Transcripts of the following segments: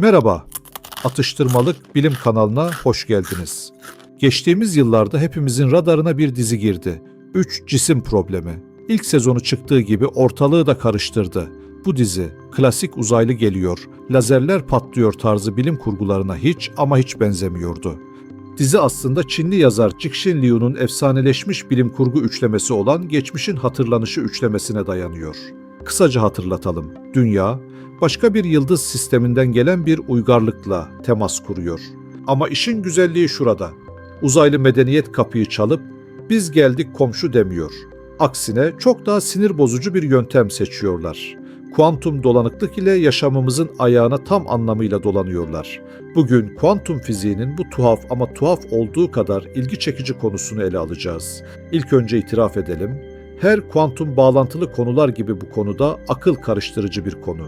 Merhaba, Atıştırmalık Bilim kanalına hoş geldiniz. Geçtiğimiz yıllarda hepimizin radarına bir dizi girdi. 3 Cisim Problemi. İlk sezonu çıktığı gibi ortalığı da karıştırdı. Bu dizi, klasik uzaylı geliyor, lazerler patlıyor tarzı bilim kurgularına hiç ama hiç benzemiyordu. Dizi aslında Çinli yazar Cixin Liu'nun efsaneleşmiş bilim kurgu üçlemesi olan Geçmişin Hatırlanışı üçlemesine dayanıyor. Kısaca hatırlatalım. Dünya, başka bir yıldız sisteminden gelen bir uygarlıkla temas kuruyor. Ama işin güzelliği şurada. Uzaylı medeniyet kapıyı çalıp biz geldik komşu demiyor. Aksine çok daha sinir bozucu bir yöntem seçiyorlar. Kuantum dolanıklık ile yaşamımızın ayağına tam anlamıyla dolanıyorlar. Bugün kuantum fiziğinin bu tuhaf ama tuhaf olduğu kadar ilgi çekici konusunu ele alacağız. İlk önce itiraf edelim, her kuantum bağlantılı konular gibi bu konuda akıl karıştırıcı bir konu.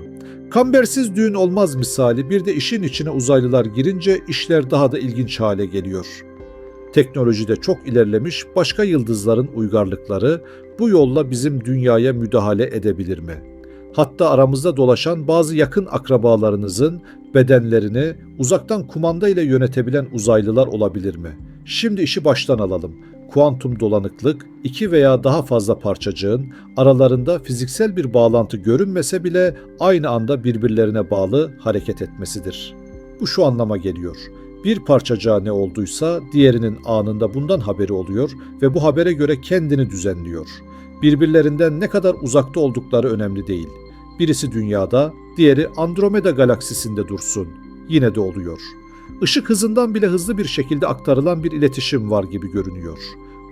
Kambersiz düğün olmaz misali bir de işin içine uzaylılar girince işler daha da ilginç hale geliyor. Teknolojide çok ilerlemiş başka yıldızların uygarlıkları bu yolla bizim dünyaya müdahale edebilir mi? Hatta aramızda dolaşan bazı yakın akrabalarınızın bedenlerini uzaktan kumanda ile yönetebilen uzaylılar olabilir mi? Şimdi işi baştan alalım. Kuantum dolanıklık iki veya daha fazla parçacığın aralarında fiziksel bir bağlantı görünmese bile aynı anda birbirlerine bağlı hareket etmesidir. Bu şu anlama geliyor. Bir parçacığa ne olduysa diğerinin anında bundan haberi oluyor ve bu habere göre kendini düzenliyor. Birbirlerinden ne kadar uzakta oldukları önemli değil. Birisi dünyada, diğeri Andromeda galaksisinde dursun. Yine de oluyor. Işık hızından bile hızlı bir şekilde aktarılan bir iletişim var gibi görünüyor.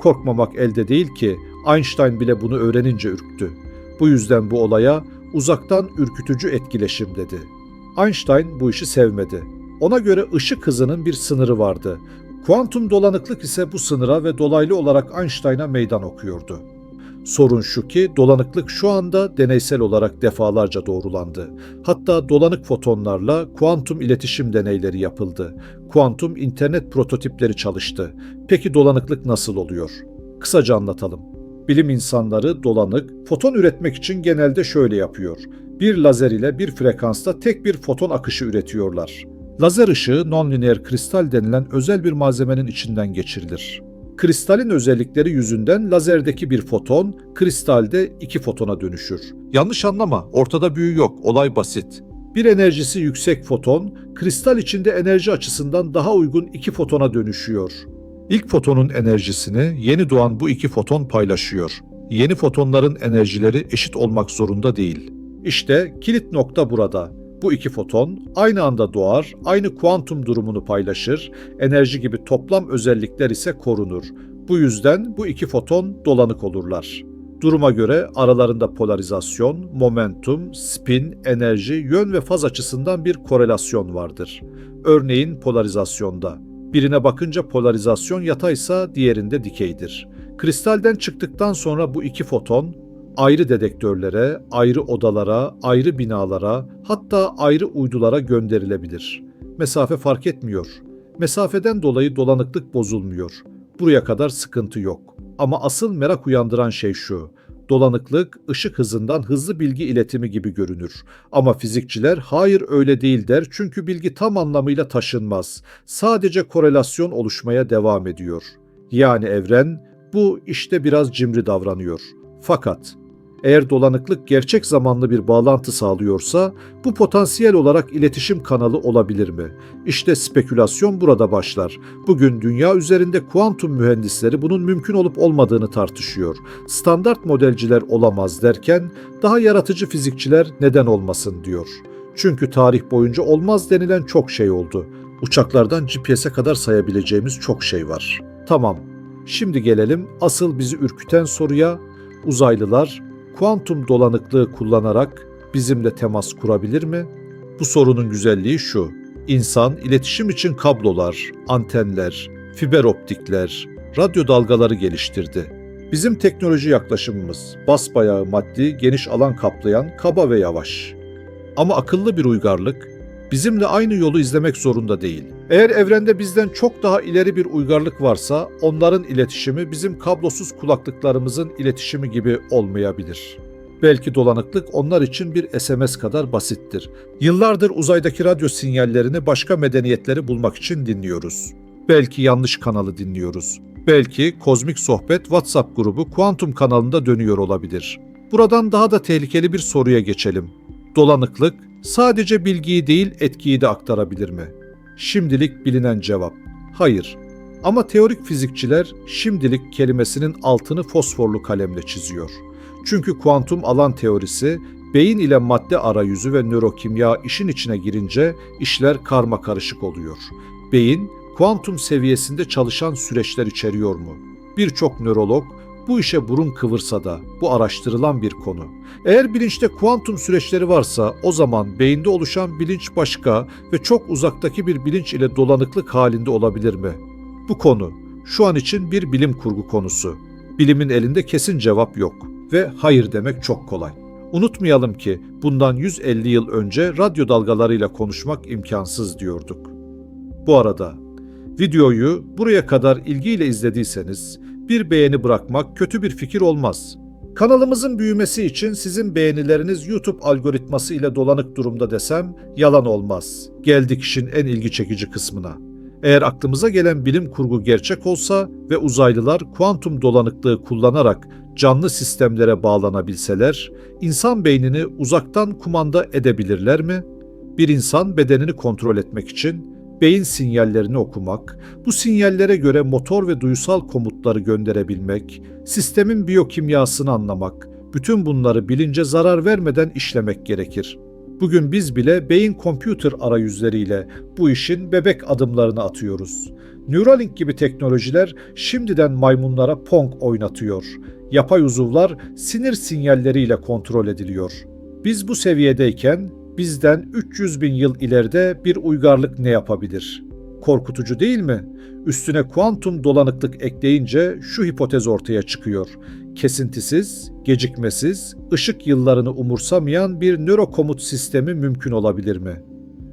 Korkmamak elde değil ki Einstein bile bunu öğrenince ürktü. Bu yüzden bu olaya uzaktan ürkütücü etkileşim dedi. Einstein bu işi sevmedi. Ona göre ışık hızının bir sınırı vardı. Kuantum dolanıklık ise bu sınıra ve dolaylı olarak Einstein'a meydan okuyordu. Sorun şu ki dolanıklık şu anda deneysel olarak defalarca doğrulandı. Hatta dolanık fotonlarla kuantum iletişim deneyleri yapıldı. Kuantum internet prototipleri çalıştı. Peki dolanıklık nasıl oluyor? Kısaca anlatalım. Bilim insanları dolanık, foton üretmek için genelde şöyle yapıyor. Bir lazer ile bir frekansta tek bir foton akışı üretiyorlar. Lazer ışığı nonlineer kristal denilen özel bir malzemenin içinden geçirilir. Kristalin özellikleri yüzünden lazerdeki bir foton kristalde iki fotona dönüşür. Yanlış anlama, ortada büyü yok, olay basit. Bir enerjisi yüksek foton, kristal içinde enerji açısından daha uygun iki fotona dönüşüyor. İlk fotonun enerjisini yeni doğan bu iki foton paylaşıyor. Yeni fotonların enerjileri eşit olmak zorunda değil. İşte kilit nokta burada. Bu iki foton aynı anda doğar, aynı kuantum durumunu paylaşır, enerji gibi toplam özellikler ise korunur. Bu yüzden bu iki foton dolanık olurlar. Duruma göre aralarında polarizasyon, momentum, spin, enerji, yön ve faz açısından bir korelasyon vardır. Örneğin polarizasyonda. Birine bakınca polarizasyon yataysa diğerinde dikeydir. Kristalden çıktıktan sonra bu iki foton ayrı dedektörlere, ayrı odalara, ayrı binalara, hatta ayrı uydulara gönderilebilir. Mesafe fark etmiyor. Mesafeden dolayı dolanıklık bozulmuyor. Buraya kadar sıkıntı yok. Ama asıl merak uyandıran şey şu. Dolanıklık ışık hızından hızlı bilgi iletimi gibi görünür. Ama fizikçiler hayır öyle değil der çünkü bilgi tam anlamıyla taşınmaz. Sadece korelasyon oluşmaya devam ediyor. Yani evren bu işte biraz cimri davranıyor. Fakat eğer dolanıklık gerçek zamanlı bir bağlantı sağlıyorsa bu potansiyel olarak iletişim kanalı olabilir mi? İşte spekülasyon burada başlar. Bugün dünya üzerinde kuantum mühendisleri bunun mümkün olup olmadığını tartışıyor. Standart modelciler olamaz derken daha yaratıcı fizikçiler neden olmasın diyor. Çünkü tarih boyunca olmaz denilen çok şey oldu. Uçaklardan GPS'e kadar sayabileceğimiz çok şey var. Tamam. Şimdi gelelim asıl bizi ürküten soruya. Uzaylılar kuantum dolanıklığı kullanarak bizimle temas kurabilir mi? Bu sorunun güzelliği şu. İnsan iletişim için kablolar, antenler, fiber optikler, radyo dalgaları geliştirdi. Bizim teknoloji yaklaşımımız basbayağı maddi, geniş alan kaplayan, kaba ve yavaş. Ama akıllı bir uygarlık bizimle aynı yolu izlemek zorunda değil. Eğer evrende bizden çok daha ileri bir uygarlık varsa onların iletişimi bizim kablosuz kulaklıklarımızın iletişimi gibi olmayabilir. Belki dolanıklık onlar için bir SMS kadar basittir. Yıllardır uzaydaki radyo sinyallerini başka medeniyetleri bulmak için dinliyoruz. Belki yanlış kanalı dinliyoruz. Belki kozmik sohbet WhatsApp grubu kuantum kanalında dönüyor olabilir. Buradan daha da tehlikeli bir soruya geçelim. Dolanıklık sadece bilgiyi değil etkiyi de aktarabilir mi? Şimdilik bilinen cevap hayır. Ama teorik fizikçiler şimdilik kelimesinin altını fosforlu kalemle çiziyor. Çünkü kuantum alan teorisi beyin ile madde arayüzü ve nörokimya işin içine girince işler karma karışık oluyor. Beyin kuantum seviyesinde çalışan süreçler içeriyor mu? Birçok nörolog bu işe burun kıvırsa da bu araştırılan bir konu. Eğer bilinçte kuantum süreçleri varsa o zaman beyinde oluşan bilinç başka ve çok uzaktaki bir bilinç ile dolanıklık halinde olabilir mi? Bu konu şu an için bir bilim kurgu konusu. Bilimin elinde kesin cevap yok ve hayır demek çok kolay. Unutmayalım ki bundan 150 yıl önce radyo dalgalarıyla konuşmak imkansız diyorduk. Bu arada videoyu buraya kadar ilgiyle izlediyseniz bir beğeni bırakmak kötü bir fikir olmaz. Kanalımızın büyümesi için sizin beğenileriniz YouTube algoritması ile dolanık durumda desem yalan olmaz. Geldik işin en ilgi çekici kısmına. Eğer aklımıza gelen bilim kurgu gerçek olsa ve uzaylılar kuantum dolanıklığı kullanarak canlı sistemlere bağlanabilseler, insan beynini uzaktan kumanda edebilirler mi? Bir insan bedenini kontrol etmek için beyin sinyallerini okumak, bu sinyallere göre motor ve duysal komutları gönderebilmek, sistemin biyokimyasını anlamak, bütün bunları bilince zarar vermeden işlemek gerekir. Bugün biz bile beyin computer arayüzleriyle bu işin bebek adımlarını atıyoruz. Neuralink gibi teknolojiler şimdiden maymunlara pong oynatıyor. Yapay uzuvlar sinir sinyalleriyle kontrol ediliyor. Biz bu seviyedeyken bizden 300 bin yıl ileride bir uygarlık ne yapabilir? Korkutucu değil mi? Üstüne kuantum dolanıklık ekleyince şu hipotez ortaya çıkıyor. Kesintisiz, gecikmesiz, ışık yıllarını umursamayan bir nörokomut sistemi mümkün olabilir mi?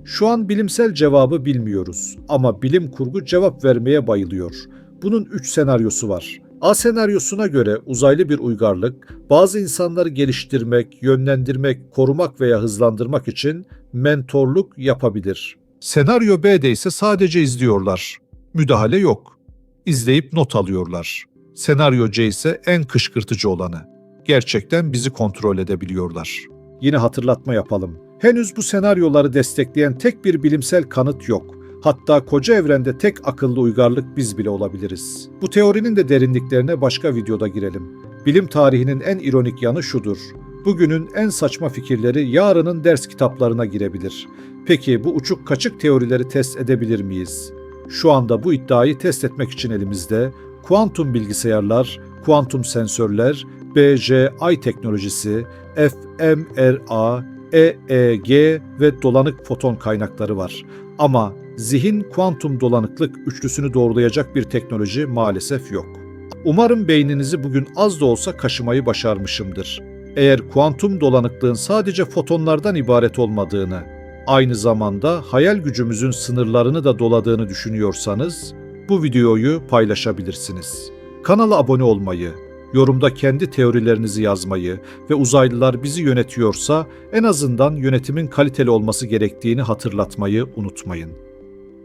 Şu an bilimsel cevabı bilmiyoruz ama bilim kurgu cevap vermeye bayılıyor. Bunun üç senaryosu var. A senaryosuna göre uzaylı bir uygarlık, bazı insanları geliştirmek, yönlendirmek, korumak veya hızlandırmak için mentorluk yapabilir. Senaryo B'de ise sadece izliyorlar. Müdahale yok. İzleyip not alıyorlar. Senaryo C ise en kışkırtıcı olanı. Gerçekten bizi kontrol edebiliyorlar. Yine hatırlatma yapalım. Henüz bu senaryoları destekleyen tek bir bilimsel kanıt yok. Hatta koca evrende tek akıllı uygarlık biz bile olabiliriz. Bu teorinin de derinliklerine başka videoda girelim. Bilim tarihinin en ironik yanı şudur. Bugünün en saçma fikirleri yarının ders kitaplarına girebilir. Peki bu uçuk kaçık teorileri test edebilir miyiz? Şu anda bu iddiayı test etmek için elimizde kuantum bilgisayarlar, kuantum sensörler, BJI teknolojisi, fMRA, EEG ve dolanık foton kaynakları var. Ama zihin kuantum dolanıklık üçlüsünü doğrulayacak bir teknoloji maalesef yok. Umarım beyninizi bugün az da olsa kaşımayı başarmışımdır. Eğer kuantum dolanıklığın sadece fotonlardan ibaret olmadığını, aynı zamanda hayal gücümüzün sınırlarını da doladığını düşünüyorsanız bu videoyu paylaşabilirsiniz. Kanala abone olmayı, yorumda kendi teorilerinizi yazmayı ve uzaylılar bizi yönetiyorsa en azından yönetimin kaliteli olması gerektiğini hatırlatmayı unutmayın.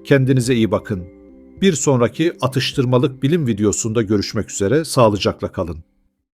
Kendinize iyi bakın. Bir sonraki atıştırmalık bilim videosunda görüşmek üzere, sağlıcakla kalın.